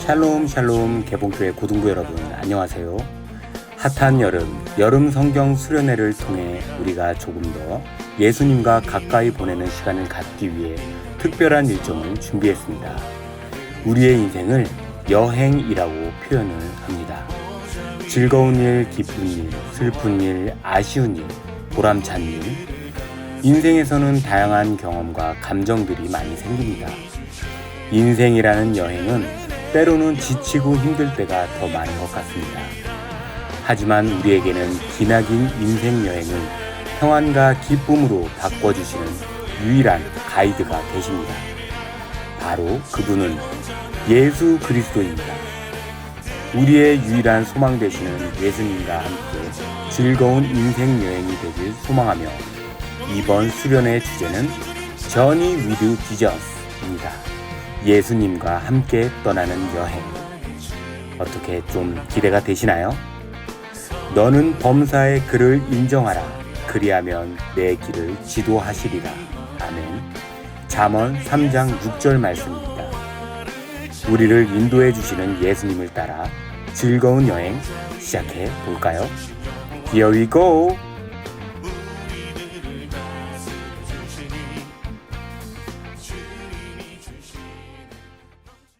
샬롬 샬롬 개봉교회 고등부 여러분 안녕하세요. 핫한 여름 여름 성경 수련회를 통해 우리가 조금 더 예수님과 가까이 보내는 시간을 갖기 위해 특별한 일정을 준비했습니다. 우리의 인생을 여행이라고 표현을 합니다. 즐거운 일, 기쁜 일, 슬픈 일, 아쉬운 일, 보람찬 일. 인생에서는 다양한 경험과 감정들이 많이 생깁니다. 인생이라는 여행은 때로는 지치고 힘들 때가 더 많은 것 같습니다. 하지만 우리에게는 기나긴 인생 여행을 평안과 기쁨으로 바꿔주시는 유일한 가이드가 되십니다. 바로 그분은 예수 그리스도입니다. 우리의 유일한 소망 되시는 예수님과 함께 즐거운 인생 여행이 되길 소망하며 이번 수련의 주제는 저니 위드 지저스입니다. 예수님과 함께 떠나는 여행. 어떻게 좀 기대가 되시나요? 너는 범사의 그를 인정하라. 그리하면 내 길을 지도하시리라. 아멘. 잠언 3장 6절 말씀입니다. 우리를 인도해 주시는 예수님을 따라 즐거운 여행 시작해 볼까요? Here we go!